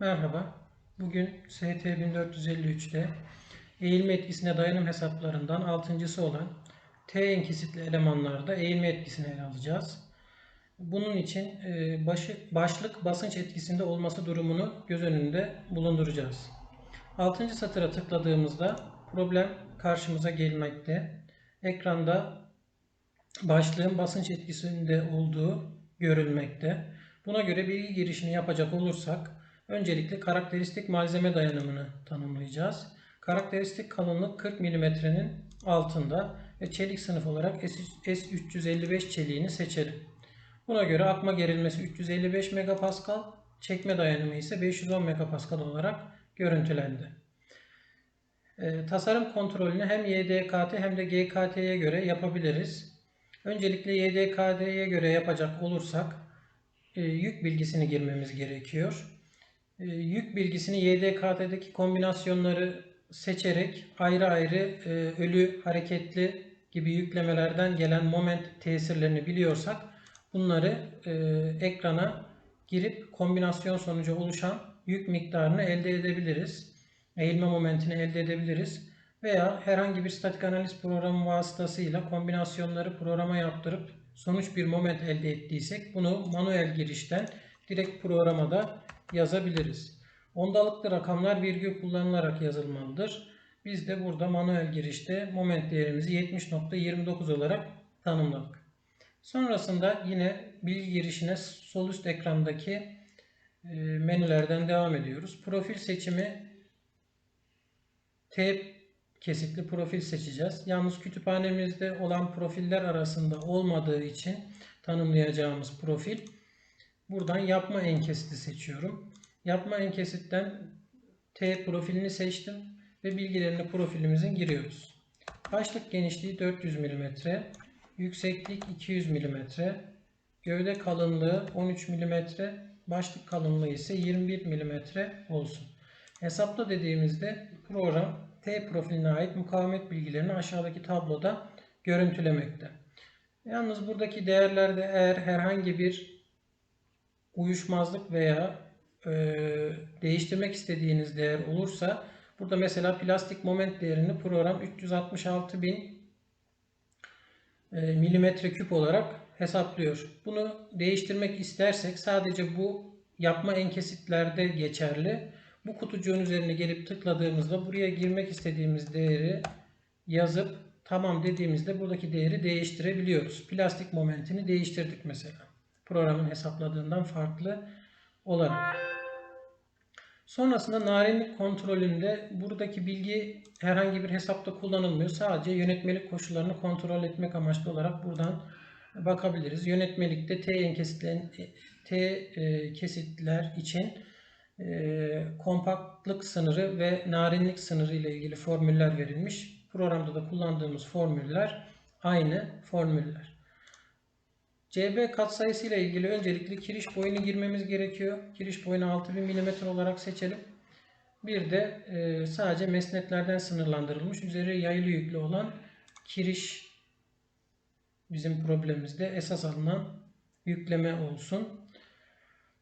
Merhaba. Bugün ST 1453'te eğilme etkisine dayanım hesaplarından altıncısı olan T enkesitli elemanlarda eğilme etkisini ele alacağız. Bunun için e, başlık basınç etkisinde olması durumunu göz önünde bulunduracağız. Altıncı satıra tıkladığımızda problem karşımıza gelmekte. Ekranda başlığın basınç etkisinde olduğu görülmekte. Buna göre bilgi girişini yapacak olursak öncelikle karakteristik malzeme dayanımını tanımlayacağız. Karakteristik kalınlık 40 mm'nin altında ve çelik sınıf olarak S355 çeliğini seçelim. Buna göre akma gerilmesi 355 MPa, çekme dayanımı ise 510 MPa olarak görüntülendi. E, tasarım kontrolünü hem YDKT hem de GKT'ye göre yapabiliriz. Öncelikle YDKT'ye göre yapacak olursak e, yük bilgisini girmemiz gerekiyor. E, yük bilgisini YDKT'deki kombinasyonları seçerek ayrı ayrı e, ölü, hareketli gibi yüklemelerden gelen moment tesirlerini biliyorsak bunları e, ekrana girip kombinasyon sonucu oluşan yük miktarını elde edebiliriz. Eğilme momentini elde edebiliriz. Veya herhangi bir statik analiz programı vasıtasıyla kombinasyonları programa yaptırıp sonuç bir moment elde ettiysek bunu manuel girişten direkt programa da yazabiliriz. Ondalıklı rakamlar virgül kullanılarak yazılmalıdır. Biz de burada manuel girişte moment değerimizi 70.29 olarak tanımladık. Sonrasında yine bilgi girişine sol üst ekrandaki e, menülerden devam ediyoruz. Profil seçimi T kesitli profil seçeceğiz. Yalnız kütüphanemizde olan profiller arasında olmadığı için tanımlayacağımız profil buradan yapma enkesiti seçiyorum. Yapma enkesitten T profilini seçtim ve bilgilerini profilimizin giriyoruz. Başlık genişliği 400 mm, yükseklik 200 mm, gövde kalınlığı 13 mm, başlık kalınlığı ise 21 mm olsun. Hesapla dediğimizde program T profiline ait mukavemet bilgilerini aşağıdaki tabloda görüntülemekte. Yalnız buradaki değerlerde eğer herhangi bir uyuşmazlık veya e, değiştirmek istediğiniz değer olursa burada mesela plastik moment değerini program 366 bin e, milimetre küp olarak hesaplıyor. Bunu değiştirmek istersek sadece bu yapma enkesitlerde geçerli. Bu kutucuğun üzerine gelip tıkladığımızda buraya girmek istediğimiz değeri yazıp tamam dediğimizde buradaki değeri değiştirebiliyoruz. Plastik momentini değiştirdik mesela. Programın hesapladığından farklı olarak. Sonrasında narinlik kontrolünde buradaki bilgi herhangi bir hesapta kullanılmıyor. Sadece yönetmelik koşullarını kontrol etmek amaçlı olarak buradan bakabiliriz. Yönetmelikte T kesitlerin T e, kesitler için e, kompaktlık sınırı ve narinlik sınırı ile ilgili formüller verilmiş. Programda da kullandığımız formüller aynı formüller. CB katsayısı ile ilgili öncelikle kiriş boyunu girmemiz gerekiyor. Kiriş boyunu 6000 mm olarak seçelim. Bir de e, sadece mesnetlerden sınırlandırılmış, üzeri yaylı yüklü olan kiriş bizim problemimizde esas alınan yükleme olsun.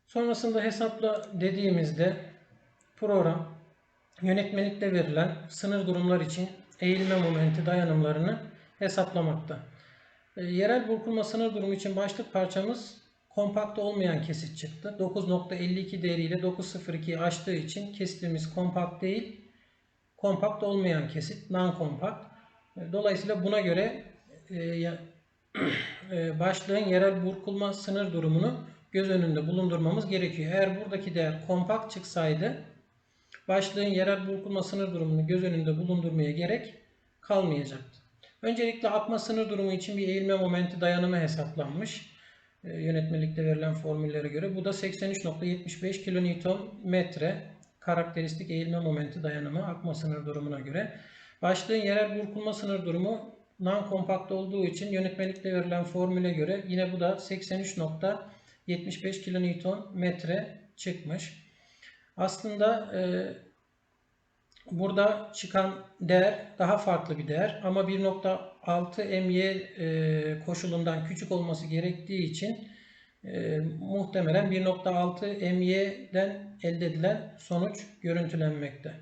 Sonrasında hesapla dediğimizde program yönetmelikte verilen sınır durumlar için eğilme momenti dayanımlarını hesaplamakta. E, yerel burkulma sınır durumu için başlık parçamız kompakt olmayan kesit çıktı. 9.52 değeriyle 9.02 aştığı için kesitimiz kompakt değil, kompakt olmayan kesit, non-kompakt. E, dolayısıyla buna göre e, başlığın yerel burkulma sınır durumunu göz önünde bulundurmamız gerekiyor. Eğer buradaki değer kompakt çıksaydı başlığın yerel burkulma sınır durumunu göz önünde bulundurmaya gerek kalmayacaktı. Öncelikle akma sınır durumu için bir eğilme momenti dayanımı hesaplanmış. E, yönetmelikte verilen formüllere göre. Bu da 83.75 kN karakteristik eğilme momenti dayanımı akma sınır durumuna göre. Başlığın yerel burkulma sınır durumu non-kompakt olduğu için yönetmelikte verilen formüle göre yine bu da 83. 75 kilonewton metre çıkmış. Aslında e, burada çıkan değer daha farklı bir değer ama 1.6 MY e, koşulundan küçük olması gerektiği için e, muhtemelen 1.6 MY'den elde edilen sonuç görüntülenmekte.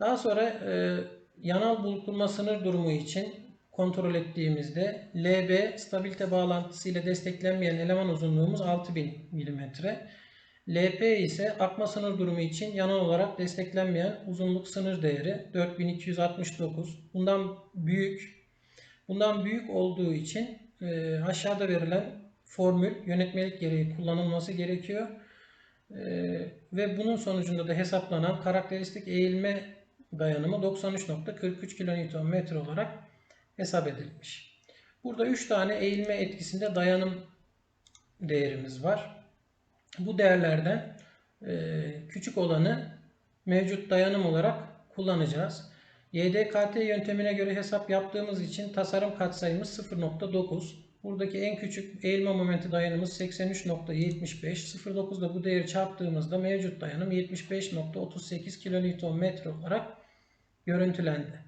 Daha sonra e, yanal burkulma sınır durumu için kontrol ettiğimizde LB stabilite bağlantısı ile desteklenmeyen eleman uzunluğumuz 6000 mm. LP ise akma sınır durumu için yanal olarak desteklenmeyen uzunluk sınır değeri 4269. Bundan büyük bundan büyük olduğu için e, aşağıda verilen formül yönetmelik gereği kullanılması gerekiyor. E, ve bunun sonucunda da hesaplanan karakteristik eğilme dayanımı 93.43 kNm olarak hesap edilmiş. Burada 3 tane eğilme etkisinde dayanım değerimiz var. Bu değerlerden e, küçük olanı mevcut dayanım olarak kullanacağız. YDKT yöntemine göre hesap yaptığımız için tasarım katsayımız 0.9. Buradaki en küçük eğilme momenti dayanımız 83.75. 0.9'da bu değeri çarptığımızda mevcut dayanım 75.38 kNm olarak görüntülendi.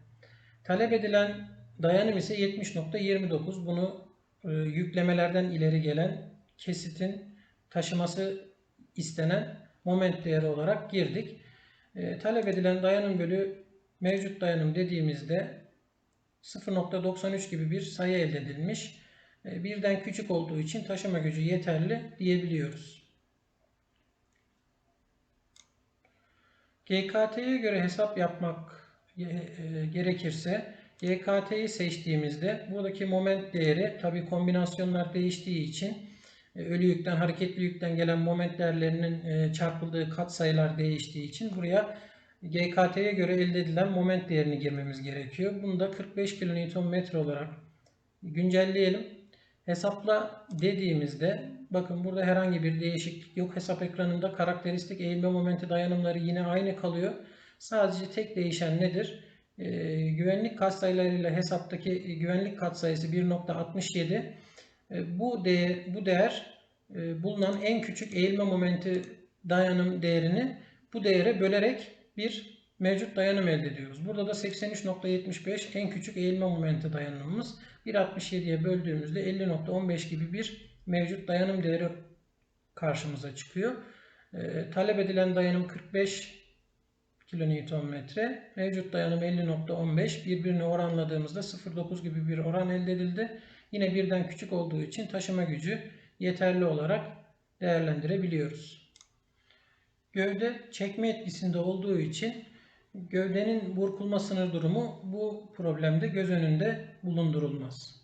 Talep edilen dayanım ise 70.29. Bunu e, yüklemelerden ileri gelen kesitin taşıması istenen moment değeri olarak girdik. E, talep edilen dayanım bölü mevcut dayanım dediğimizde 0.93 gibi bir sayı elde edilmiş. E, birden küçük olduğu için taşıma gücü yeterli diyebiliyoruz. GKT'ye göre hesap yapmak e, gerekirse GKT'yi seçtiğimizde buradaki moment değeri tabi kombinasyonlar değiştiği için ölü yükten hareketli yükten gelen moment değerlerinin e, çarpıldığı katsayılar değiştiği için buraya GKT'ye göre elde edilen moment değerini girmemiz gerekiyor. Bunu da 45 kN olarak güncelleyelim. Hesapla dediğimizde bakın burada herhangi bir değişiklik yok. Hesap ekranında karakteristik eğilme momenti dayanımları yine aynı kalıyor. Sadece tek değişen nedir? Ee, güvenlik katsayılarıyla hesaptaki güvenlik katsayısı 1.67. Ee, bu değer, bu değer e, bulunan en küçük eğilme momenti dayanım değerini bu değere bölerek bir mevcut dayanım elde ediyoruz. Burada da 83.75 en küçük eğilme momenti dayanımımız. 1.67'ye böldüğümüzde 50.15 gibi bir mevcut dayanım değeri karşımıza çıkıyor. E, talep edilen dayanım 45 kN. Mevcut dayanım 50.15. Birbirine oranladığımızda 0.9 gibi bir oran elde edildi. Yine birden küçük olduğu için taşıma gücü yeterli olarak değerlendirebiliyoruz. Gövde çekme etkisinde olduğu için gövdenin burkulma sınır durumu bu problemde göz önünde bulundurulmaz.